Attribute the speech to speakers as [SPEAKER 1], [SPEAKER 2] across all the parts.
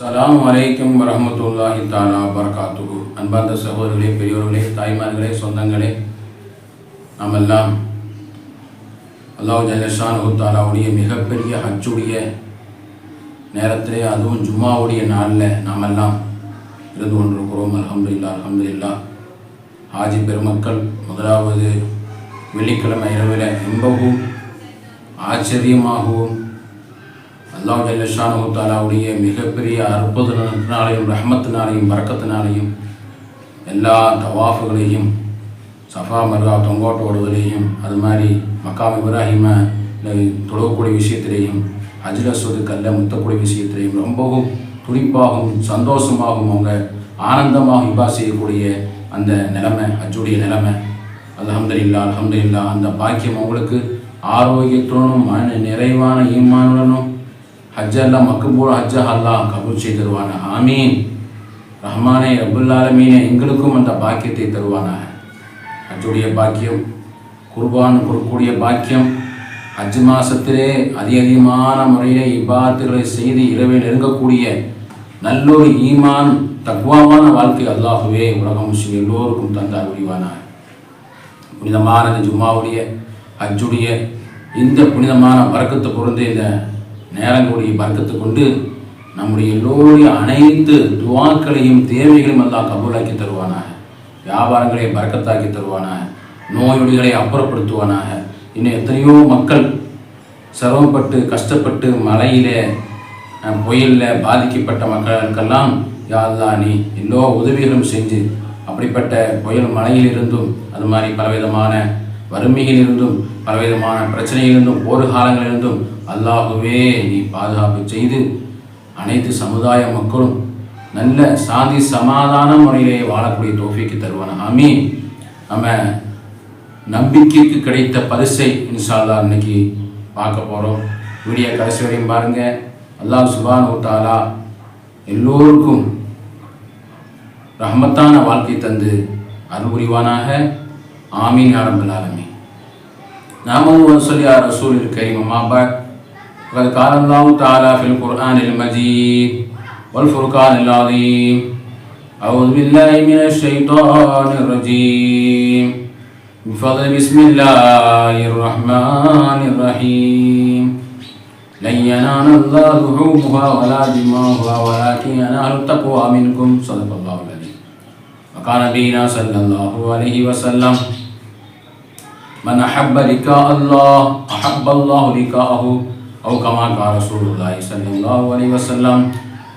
[SPEAKER 1] சலாம் வலைக்கம் வரஹ்மத்துல்லாஹி தாலா பரகாத்துகு அன்பார்ந்த சகோதரர்களே பெரியோர்களே தாய்மார்களே சொந்தங்களே நாமெல்லாம் அல்லாஹ் ஜலஷான் தாலாவுடைய மிகப்பெரிய ஹஜ்ஜுடைய நேரத்திலே அதுவும் ஜும்மாவுடைய நாளில் நாமெல்லாம் இருந்து கொண்டிருக்கிறோம். அல்ஹம்துலில்லாஹ் அல்ஹம்துலில்லாஹ். ஹாஜி பெருமக்கள் முதலாவது வெள்ளிக்கிழமை இரவில் ரொம்பவும் ஆச்சரியமாகவும் அல்லாஹ் ஜல்லஷானு தாலாவுடைய மிகப்பெரிய அற்புதத்தினாலையும் ரஹமத்தினாலையும் பறக்கத்தினாலையும் எல்லா தவாஃபுகளையும் சஃபா மர்கா தொங்கோட்ட ஓடுவதிலையும் அது மாதிரி மக்காம் இப்ராஹிம தொழக்கூடிய விஷயத்திலையும் ஹஜ்ர கல்ல முத்தக்கூடிய விஷயத்திலையும் ரொம்பவும் துடிப்பாகவும் சந்தோஷமாகவும் அவங்க ஆனந்தமாக இபா செய்யக்கூடிய அந்த நிலைமை ஹஜ்ஜுடைய நிலைமை. அல்ஹம்துலில்லாஹ் இல்லா அந்த பாக்கியம் அவங்களுக்கு ஆரோக்கியத்துடனும் மன நிறைவான ஈமானுடனும் ஹஜ்ஜெல்லாம் மக்குபூல் அஜ்ஜா அல்லாஹ் கபூல் செய்து தருவானா? ஆமீன். ரஹ்மானே ரபுல்லாலமீனே எங்களுக்கும் அந்த பாக்கியத்தை தருவானாக. ஹஜ்ஜுடைய பாக்கியம் குர்பான் கொடுக்கக்கூடிய பாக்கியம் ஹஜ் மாதத்திலே அதி அதிகமான முறையிலே இபாத்துகளை செய்து இரவை நெருங்கக்கூடிய நல்லொரு ஈமான் தக்வாவான வாழ்க்கை அல்லாஹுவே உலக முஸ்லிம் எல்லோருக்கும் தந்தார் புரிவானாக. புனிதமான இந்த ஜும்மாவுடைய ஹஜ்ஜுடைய இந்த புனிதமான வரக்கத்தை பொருந்து இந்த நேரங்களுடைய பறக்கத்தை கொண்டு நம்முடைய எல்லோருடைய அனைத்து துவாக்களையும் தேவைகளையும் எல்லாம் கபூலாக்கி தருவானாக. வியாபாரங்களை பறக்கத்தாக்கி தருவானாக. நோயொடிகளை அப்புறப்படுத்துவானாக. இன்னும் எத்தனையோ மக்கள் சிரமப்பட்டு கஷ்டப்பட்டு மழையிலே புயலில் பாதிக்கப்பட்ட மக்களுக்கெல்லாம் யாழ்லா நீ எல்லோ உதவிகளும் செஞ்சு அப்படிப்பட்ட புயல் மழையிலிருந்தும் அது மாதிரி பலவிதமான வறுமையிலிருந்தும் பலவிதமான பிரச்சனையிலிருந்தும் போர் காலங்களிலிருந்தும் அல்லாஹுவே நீ பாதுகாப்பு செய்து அனைத்து சமுதாய மக்களும் நல்ல சாதி சமாதான முறையிலேயே வாழக்கூடிய தோஃபிக்கு தருவான அமீன் நம்ம நம்பிக்கைக்கு கிடைத்த பரிசை இன்ஷால்லா இன்னைக்கு பார்க்க போகிறோம் வீடியோ கடைசி வரையும் பாருங்கள் அல்லாஹ் சுபான் ஊட்டாலா எல்லோருக்கும் ரஹமத்தான வாழ்க்கை தந்து அருள்புரிவானாக ஆமீன் ஆரம்பில் நாம நாமும் சொல்லி ரசூல் கரீம் மாபாக் وقد قال الله تعالى في القرآن المجيد والفرقان العظيم. أعوذ بالله من الشيطان الرجيم. بفضل بسم الله الرحمن الرحيم. لن ينال الله لحومها ولا دماؤها ولكن ينال التقوى منكم. صدق الله العظيم. وقال نبينا صلى الله عليه وسلم من أحب لقاء الله أحب الله لقاءه அவுகமான் ரசூலுல்லாஹி ஸல்லல்லாஹு அலைஹி வஸல்லம்.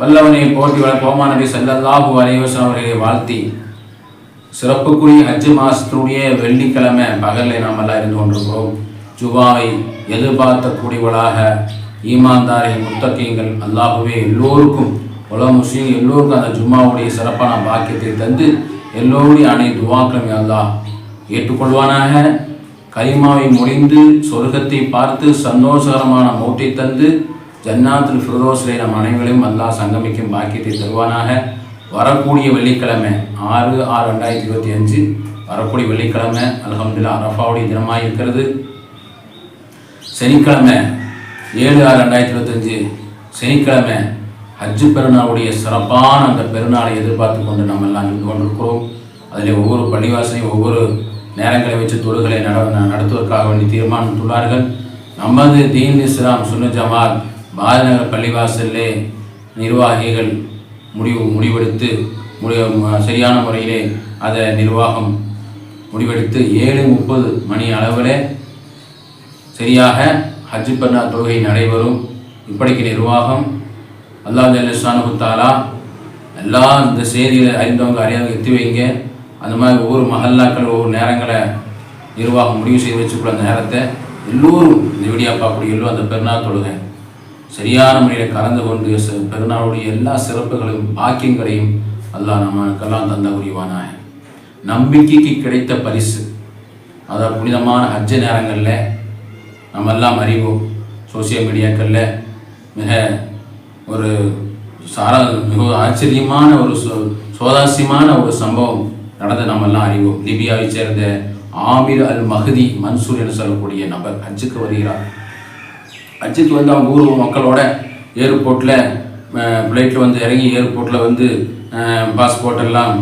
[SPEAKER 1] வல்லவனை போட்டி வளர்ப்போமா நபி ஸல்லல்லாஹு அலைஹி வஸல்லம் அவர்களை வாழ்த்தி. சிறப்புக்குரிய அஞ்சு மாசத்தினுடைய வெள்ளிக்கிழமை பகலில் நாம் எல்லாம் இருந்து கொண்டிருக்கிறோம். ஜுவாவை எதிர்பார்த்தக்கூடியவளாக ஈமான்தாரின் முத்தக்கியங்கள் அல்லாஹுவே எல்லோருக்கும் உலக முஸ்லீம் எல்லோருக்கும் அந்த ஜும்மாவுடைய சிறப்பான பாக்கியத்தை தந்து எல்லோருடைய அனைத்து துவாக்களும் அல்லாஹ் ஏற்றுக்கொள்வானாக. கலிமாவை முடிந்து சொர்க்கத்தை பார்த்து சந்தோஷகரமான மௌட்டை தந்து ஜன்னாத்துல் ஃபிரோஸ்லே நம் அனைவரையும் அல்லாஹ் சங்கமிக்கும் பாக்கியத்தை தருவானாக. வரக்கூடிய வெள்ளிக்கிழமை ஆறு ஆறு ரெண்டாயிரத்தி இருபத்தி அஞ்சு. வரக்கூடிய வெள்ளிக்கிழமை அலகம்துல்லா அரஃபாவுடைய தினமாக இருக்கிறது. சனிக்கிழமை ஏழு ஆறு ரெண்டாயிரத்தி இருபத்தஞ்சு சனிக்கிழமை ஹஜ்ஜு பெருநாளுடைய சிறப்பான அந்த பெருநாளை எதிர்பார்த்து கொண்டு நம்ம எல்லாம் இருந்து கொண்டிருக்கிறோம். அதில் ஒவ்வொரு பள்ளிவாசலையும் ஒவ்வொரு நேரங்களை வச்சு தொழுகளை நட நடத்துவதற்காக வேண்டி தீர்மானித்துள்ளார்கள் நமது தீன் இஸ்லாம் சுன்னு ஜமாத் பாரதிநகர் பள்ளிவாசல்லே நிர்வாகிகள் முடிவு முடிவெடுத்து முடி சரியான முறையிலே அதை நிர்வாகம் முடிவெடுத்து ஏழு முப்பது மணி அளவில் சரியாக ஹஜ் பண்ணா தொழுகை நடைபெறும். இப்படிக்கு நிர்வாகம் அல்லாஹ் ஜல்லஷானு தாலா எல்லா இந்த செய்திகளை அறிந்தவங்க அறியாதவங்க எத்தி வைங்க. அந்த மாதிரி ஒவ்வொரு மஹல்லாக்கள் ஒவ்வொரு நேரங்களை நிர்வாகம் முடிவு செய்து வச்சுக்குள்ள அந்த நேரத்தை எல்லோரும் இந்த வீடியோ பார்க்கக்கூடிய எல்லோரும் அந்த பெருநாள் தொழுகை. சரியான முறையில் கலந்து கொண்டு பெருநாளுடைய எல்லா சிறப்புகளையும் பாக்கியங்களையும் அல்லாஹ் நமக்கெல்லாம் தந்த உரிவானாக நம்பிக்கைக்கு கிடைத்த பரிசு. அதாவது புனிதமான ஹஜ்ஜ நேரங்களில் நம்ம எல்லாம் அறிவோம். சோசியல் மீடியாக்களில் மிக ஒரு சாரா மிக ஆச்சரியமான ஒரு சோ ஒரு சம்பவம். நடந்த நம்ம எல்லாம் அறிவோம். லிபியாவை சேர்ந்த ஆமிர் அல் மஹதி மன்சூர் என்று சொல்லக்கூடிய நபர் ஹஜ்ஜுக்கு வருகிறார். ஹஜ்ஜுக்கு வந்து அவங்க ஊர் மக்களோட ஏர்போர்ட்டில் ஃப்ளைட்டில் வந்து இறங்கி ஏர்போர்ட்டில் வந்து பாஸ்போர்ட் எல்லாம்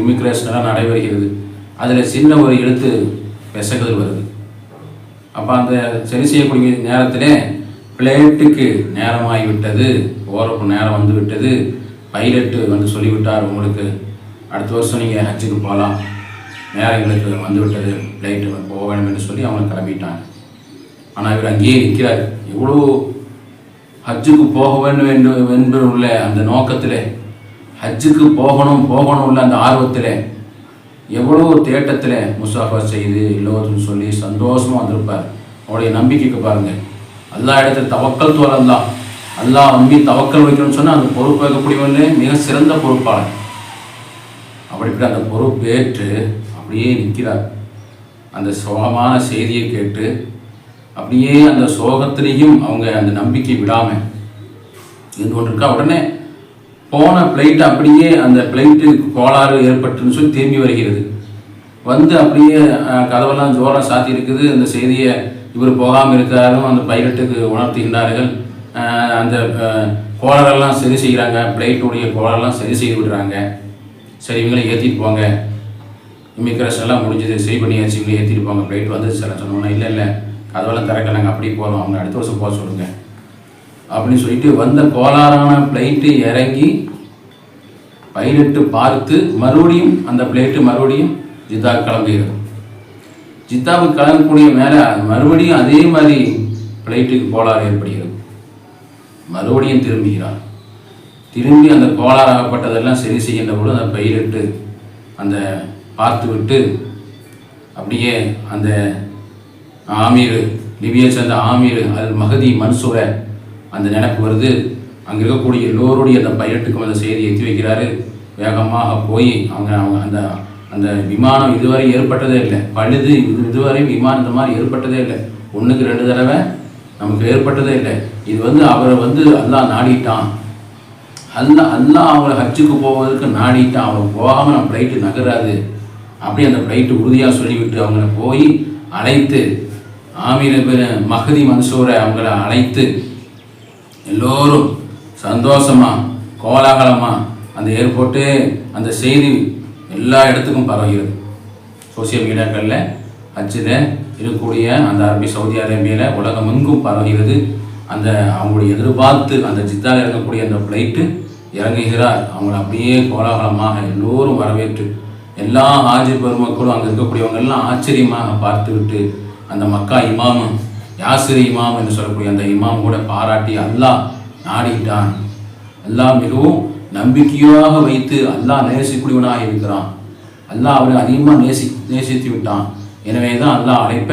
[SPEAKER 1] இமிக்ரேஷன் எல்லாம் நடைபெறுகிறது. அதில் சின்ன ஒரு எழுத்து பெசகுதல் வருது. அப்போ அந்த சரி செய்யக்கூடிய நேரத்திலே பிளேட்டுக்கு நேரமாகிவிட்டது. ஓரப்பு நேரம் வந்து விட்டது பைலட்டு வந்து சொல்லிவிட்டார் உங்களுக்கு. அடுத்த வருஷம் நீங்கள் ஹஜ்ஜுக்கு போகலாம் நேரம் எங்களுக்கு வந்து ஃப்ளைட்டு போக வேண்டும் என்று சொல்லி அவங்க கிளம்பிட்டாங்க. ஆனால் இவர் அங்கேயே நிற்கிறார் எவ்வளோ ஹஜ்ஜுக்கு போக வேண்டும் என்று என்று உள்ள அந்த நோக்கத்தில் ஹஜ்ஜுக்கு போகணும் போகணும் உள்ள அந்த ஆர்வத்தில் எவ்வளோ தேட்டத்தில் முசாஃபா செய்து எல்லோரும் சொல்லி சந்தோஷமாக வந்திருப்பார். அவருடைய நம்பிக்கைக்கு பாருங்கள் எல்லா இடத்துல தவக்கல் தோலம் தான் அல்லாஹ் நம்பி தவக்கல் வைக்கணும்னு சொன்னால் அந்த பொறுப்பு வைக்கக்கூடியவனே மிக சிறந்த பொறுப்பாளர். அப்படிப்பட்ட அந்த பொறுப்பேற்று அப்படியே நிற்கிறார். அந்த சோகமான செய்தியை கேட்டு அப்படியே அந்த சோகத்திலையும் அவங்க அந்த நம்பிக்கை விடாமல் இருந்து கொண்டிருக்கா. உடனே போன ஃப்ளைட் அப்படியே அந்த ஃப்ளைட்டு கோளாறு ஏற்பட்டுன்னு சொல்லி திரும்பி வருகிறது. வந்து அப்படியே கதவெல்லாம் ஜோரம் சாத்தி இருக்குது. அந்த செய்தியை இவர் போகாமல் இருக்கிறாரும் அந்த பைலட்டுக்கு உணர்த்துகின்றார்கள். அந்த கோளாறெல்லாம் சரி செய்கிறாங்க ஃப்ளைட்டுடைய கோளாறெல்லாம் சரி செய்து விடுறாங்க. சரி இவங்களை ஏற்றிட்டு போங்க. இமிக்ரேஷன் எல்லாம் முடிஞ்சது. சரி பண்ணியாச்சு. இவங்களை ஏற்றிட்டு போங்க. ஃப்ளைட் வந்து சில சொன்னோன்னா இல்லை இல்லை. கதவெல்லாம் திறக்க நாங்கள் அப்படியே போகிறோம் அவங்க அடுத்த வருஷம் போக சொல்லுங்கள் அப்படின்னு சொல்லிட்டு வந்த கோளாறான ஃப்ளைட்டு இறங்கி பைலட்டு பார்த்து மறுபடியும் அந்த பிளேட்டு மறுபடியும் ஜித்தா கிளம்புகிறது ஜித்தாவுக்கு கிளம்பக்கூடிய மேலே மறுபடியும் அதே மாதிரி ஃப்ளைட்டுக்கு கோளாறு ஏற்படுகிறது. மறுபடியும் திரும்புகிறார் திரும்பி அந்த கோளாறாகப்பட்டதெல்லாம் சரி செய்கின்ற பொழுது அந்த பயிரிட்டு அந்த பார்த்து விட்டு அப்படியே அந்த ஆமீர் லிபியை சேர்ந்த ஆமீர் அது மகதி மன்சூர அந்த நினைப்பு வருது. அங்கே இருக்கக்கூடிய எல்லோருடைய அந்த பைலட்டுக்கும் அந்த செய்தி எத்தி வைக்கிறாரு. வேகமாக போய் அவங்க அவங்க அந்த அந்த விமானம் இதுவரை ஏற்பட்டதே இல்லை. பழுது இது இதுவரை விமானம் இந்த மாதிரி ஏற்பட்டதே இல்லை. ஒன்றுக்கு ரெண்டு தடவை நமக்கு ஏற்பட்டதே இல்லை. இது வந்து அவரை வந்து அல்லாஹ் நாடிட்டான். அல்லா அல்லாஹ் அவங்கள ஹஜ்ஜுக்கு போவதற்கு நாடிட்டு அவங்க போகாமல் நம்ம ஃப்ளைட்டு நகராது. அப்படி அந்த ஃப்ளைட்டு உறுதியாக சொல்லிவிட்டு அவங்கள போய் அழைத்து ஆமீர பேர் மகதி மன்சூரை அவங்கள அழைத்து எல்லோரும் சந்தோஷமாக கோலாகலமாக அந்த ஏர்போர்ட்டு அந்த செய்தி எல்லா இடத்துக்கும் பரவுகிறது. சோசியல் மீடியாக்களில் ஹஜ்ஜில் இருக்கக்கூடிய அந்த அரபி சவுதி அரேபியாவில் உலகம் எங்கும் பரவுகிறது. அந்த அவங்களுடைய எதிர்பார்த்து அந்த ஜித்தாவில் இருக்கக்கூடிய அந்த ஃப்ளைட்டு இறங்குகிறார். அவங்கள அப்படியே கோலாகலமாக எல்லோரும் வரவேற்று எல்லா ஆஜி பெருமக்களும் அங்கே இருக்கக்கூடியவங்க எல்லாம் ஆச்சரியமாக பார்த்துவிட்டு அந்த மக்கா இமாமு யாசிரி இமாம் என்று சொல்லக்கூடிய அந்த இமாம் கூட பாராட்டி அல்லாஹ் நாடிட்டான். அல்லாஹ் மிகவும் நம்பிக்கையாக வைத்து அல்லாஹ் நேசிக்கூடியவனாக இருக்கிறான். அல்லாஹ் அவரை அதிகமாக நேசி நேசித்து விட்டான். எனவே தான் அல்லாஹ் அழைப்ப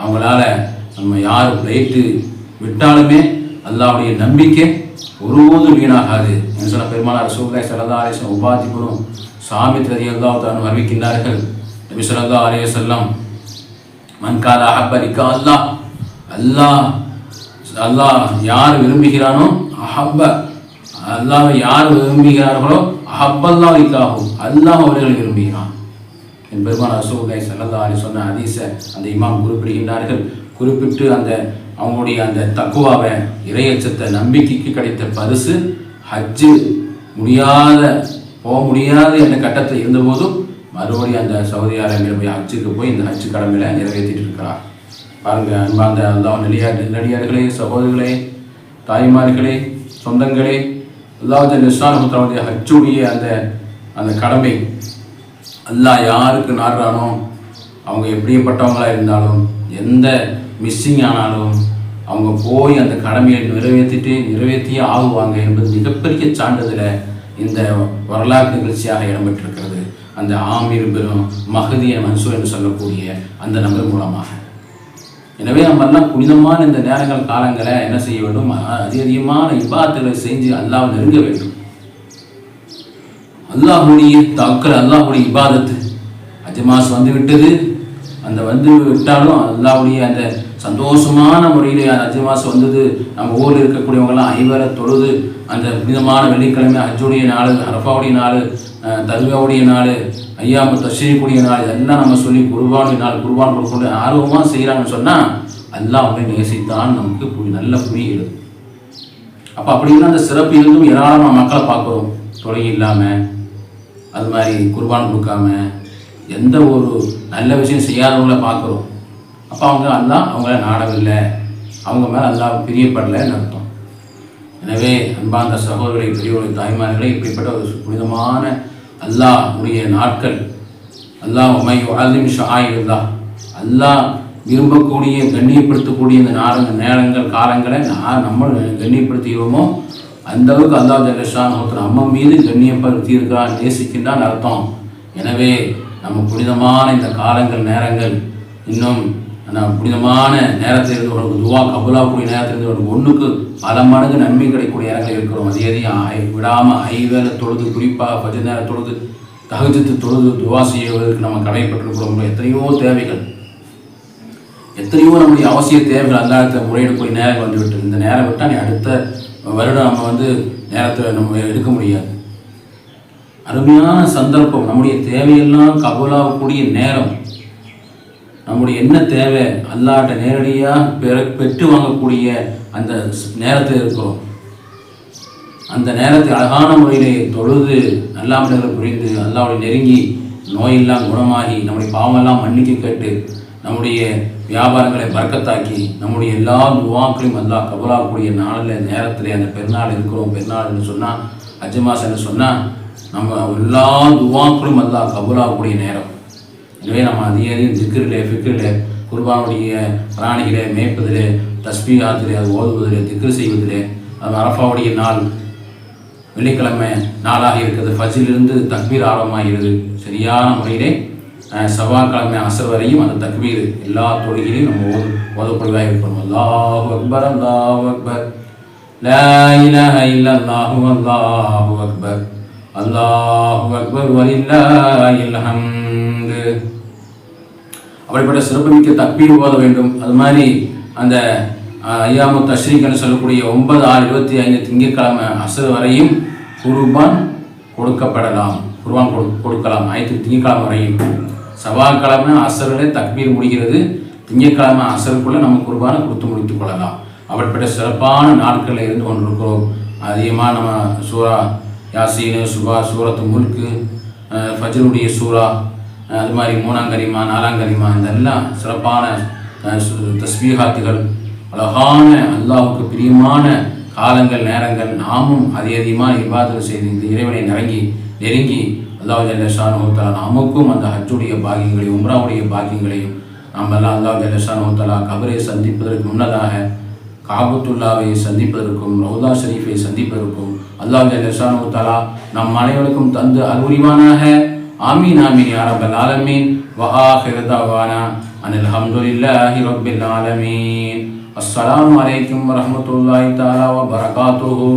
[SPEAKER 1] அவங்களால நம்ம யார் பிளேட்டு விட்டாலுமே அல்லாவுடைய நம்பிக்கை ஒருபோதும் வீணாகாது. சொன்ன பெருமானார் சூழ்நிலை சல்லா அலிஸ்லாம் உபாதிபுரம் சாமி ததி அல்லாஹ் தான் அறிவிக்கின்றார்கள். நபி சல்லா அலைய செல்லம் மன்கால அஹப்பரிக்கா அல்லாஹ் அல்லாஹ் அல்லாஹ் யார் விரும்புகிறானோ அஹப்ப அல்லாஹ் யார் விரும்புகிறார்களோ அஹப்பல்லா இல்லாகும் அல்லாஹ் அவர்களை விரும்புகிறான். என் பெருமான் அசோகை சரதா அலி சொன்ன ஹதீஸ அந்த இமாம் குறிப்பிடுகின்றார்கள். குறிப்பிட்டு அந்த அவங்களுடைய அந்த தக்குவாவை இறையச்சத்தை நம்பிக்கைக்கு கிடைத்த பரிசு ஹஜ்ஜு முடியாத போக முடியாத என்ற கட்டத்தில் இருந்தபோதும் மறுபடியும் அந்த சவுதி அரேபியில் போய் ஹஜ்ஜுக்கு போய் இந்த ஹஜ்ஜு கடமையில நிறைவேற்றிட்டு இருக்கிறார். பாருங்க அன்பார்ந்த அல்லாஹ் நெடியார் நெடியார்களே சகோதரர்களே தாய்மார்களே சொந்தங்களே அல்லாஹ் நிஷானுடைய ஹஜ்ஜுடைய அந்த அந்த கடமை. அல்லாஹ் யாருக்கு நாடுறானோ அவங்க எப்படிப்பட்டவங்களாக இருந்தாலும் எந்த மிஸ்ஸிங் ஆனாலும் அவங்க போய் அந்த கடமையை நிறைவேற்றிட்டு நிறைவேற்றியே ஆகுவாங்க என்பது மிகப்பெரிய சான்றிதழை இந்த வரலாற்று நிகழ்ச்சியாக இடம்பெற்றிருக்கிறது. அந்த ஆமீர் பெரும் மகதிய மன்சூர் என்று சொல்லக்கூடிய அந்த நபர் மூலமாக. எனவே நம்ம எல்லாம் புனிதமான இந்த நேரங்கள் காலங்களை என்ன செய்ய வேண்டும்? அதி அதிகமான இப்பாத்துகளை செஞ்சு அல்லாஹ் நெருங்க வேண்டும். அல்லாஹுடைய தாக்கல் அல்லாஹுடைய இபாதத்து. அஜமாஸ் வந்து விட்டது. அந்த வந்து விட்டாலும் அல்லாஹுடைய அந்த சந்தோஷமான முறையில் அஜமாஸ் வந்தது. நம்ம ஊரில் இருக்கக்கூடியவங்கெல்லாம் ஐவரை தொழுது அந்த புனிதமான வெள்ளிக்கிழமை அஜுடைய நாள் அரப்பாவுடைய நாள் தர்காவுடைய நாள் ஐயாம தஷீக்கூடிய நாள் இதெல்லாம் நம்ம சொல்லி குருபானுடைய நாள் குருபான் கொடுக்கணும் ஆர்வமாக செய்கிறாங்கன்னு சொன்னால் எல்லாம் அவங்களை நேசித்தான் நமக்கு புரி- நல்ல புரியுது அப்போ அப்படின்னா அந்த சிறப்பு இருந்தும் ஏராளமாக மக்களை பார்க்குறோம். தொலை இல்லாமல் அது மாதிரி குர்பான் கொடுக்காம எந்த ஒரு நல்ல விஷயம் செய்யாதவங்கள பார்க்குறோம். அப்போ அவங்க அல்லா அவங்கள நாடவில்லை. அவங்க மேலே அல்லா பிரியப்படலைன்னு அர்த்தம். எனவே அன்பார்ந்த சகோதரி பெரியவர்களை தாய்மார்களே இப்படிப்பட்ட ஒரு புனிதமான அல்லாஹ் உடைய நாட்கள். அல்லாஹ் உமை அலிம் ஷாயில்லா அல்லாஹ் விரும்பக்கூடிய கண்ணியப்படுத்தக்கூடிய இந்த நாடக நேரங்கள் காலங்களை நான் நம்ம கண்ணியப்படுத்திடுவோமோ? அந்த அளவுக்கு அல்லாஹ் ஒருத்தர் நம்ம மீது கண்ணியப்படுத்தி இருக்கிறான் நேசிக்கின்றான் அர்த்தம். எனவே நம்ம புனிதமான இந்த காலங்கள் நேரங்கள் இன்னும் ஆனால் புனிதமான நேரத்திலிருந்து உனக்கு துவா கபுலாக்கூடிய நேரத்திலிருந்து உனக்கு ஒன்றுக்கு பல மடங்கு நன்மை கிடைக்கக்கூடிய இடங்கள் இருக்கிறோம். அதே அதையும் ஐ- விடாம ஐவேளை தொழுது குறிப்பாக பஜ நேரம் தொழுது தகுதித்து தொழுது துவா செய்வதற்கு நம்ம கடமைப்பட்டிருக்கிறோம் எத்தனையோ தேவைகள். எத்தனையோ நம்முடைய அவசிய தேவைகள் அல்லாத முறையிடக்கூடிய நேரம் வந்துவிட்டு இந்த நேரம் விட்டால் நீ அடுத்த வருடம் நம்ம வந்து நேரத்தில் நம்ம எடுக்க முடியாது. அருமையான சந்தர்ப்பம். நம்முடைய தேவையெல்லாம் கபலாகக்கூடிய நேரம். நம்முடைய என்ன தேவை? அல்லாட்ட நேரடியாக பெற பெற்று வாங்கக்கூடிய அந்த நேரத்தில் இருக்கிறோம். அந்த நேரத்தை அழகான முறையிலே தொழுது நல்லாமல்களை புரிந்து அல்லாவுடைய நெருங்கி நோயெல்லாம் குணமாகி நம்முடைய பாவமெல்லாம் மன்னிக்க கேட்டு நம்முடைய வியாபாரங்களை பறக்கத்தாக்கி நம்முடைய எல்லா துவாக்களையும் அல்லா கபலாகக்கூடிய நாளில் நேரத்தில் அந்த பெருநாள் இருக்கிறோம். பெருநாள்னு சொன்னால் அஜமாசன்னு சொன்னால் நம்ம எல்லா துவாக்களும் அல்லா கபலாகக்கூடிய நேரம். எனவே நம்ம அதிகாரியும் அதிகம் திக்கிரிலே ஃபிக்கிரிலே குர்பானுடைய பிராணிகளை மேய்ப்பதிலே தஸ்பீகாத்திலே அது ஓதுவதிலே திக்ரு செய்வதிலே அது அரஃபாவுடைய நாள் வெள்ளிக்கிழமை நாளாக இருக்கிறது. ஃபஜிலிருந்து தக்பீர் ஆரம்பமாகிறது. சரியான முறையிலே செவ்வாய்க்கிழமை அசர் வரையும் அந்த தக்பீர் எல்லா தொழுகையிலையும் நம்ம ஓது ஓதப்படுவதாக இருக்கணும் அல்லாஹு அக்பர் அல்லாஹு அக்பர். லா இலாஹ இல்லல்லாஹு அல்லாஹு அக்பர். அல்லாஹு அக்பர் வலில்லாஹில் அப்படிப்பட்ட சிறப்புமிக்க தக்பீர் ஓத வேண்டும். அது மாதிரி அந்த ஐயாமு தஷ்ரீக்கன்னு சொல்லக்கூடிய ஒன்பது ஆறு இருபத்தி ஐந்து திங்கட்கிழமை அசர் வரையும் குர்பான் கொடுக்கப்படலாம். குர்பான் கொடு கொடுக்கலாம். ஐந்து திங்கட்கிழமை வரையும். செவ்வாய்க்கிழமை அசரிலே தக்பீர் முடிகிறது. திங்கட்கிழமை அசருக்குள்ளே நம்ம குர்பானை கொடுத்து முடித்துக் கொள்ளலாம். அப்படிப்பட்ட சிறப்பான நாட்களில் இருந்து கொண்டிருக்கிறோம். அதிகமாக நம்ம சூறா யாசீனு சுபா சூரத்து முல்கு ஃபஜருடைய சூரா அது மாதிரி மூணாம் கரிமா நாலாம் கரிமா இதெல்லாம் சிறப்பான தஸ்மீகாத்துகள் அழகான அல்லாவுக்கு பிரியமான காலங்கள் நேரங்கள் நாமும் அதிக அதிகமாக இபாதல் செய்து இந்த இறைவனை நெருங்கி நெருங்கி அல்லாஹ் ஜல்லஷானுத்தலா நமக்கும் அந்த ஹஜ்ஜுடைய பாக்கியங்களையும் உம்ராவுடைய பாக்கியங்களையும் நாம் எல்லாம் அல்லாஹ் ஜல்லஷானுத்தலா கபரை சந்திப்பதற்கு முன்னதாக காபத்துல்லாவை சந்திப்பதற்கும் ரவுதா ஷரீஃபை சந்திப்பதற்கும் அல்லாஹ் ஜல்லஷானு தலா நம் அனைவருக்கும் தந்து அருள்வானாக ஆமீன் ஆமீன் யா ரப்பல் ஆலமீன் வ ஆஹிரு தவானா அனில் ஹம்துலில்லாஹி ரப்பில் ஆலமீன் அஸ்ஸலாமு அலைக்கும் வரஹ்மத்துல்லாஹி தஆலா வ பரகாத்துஹு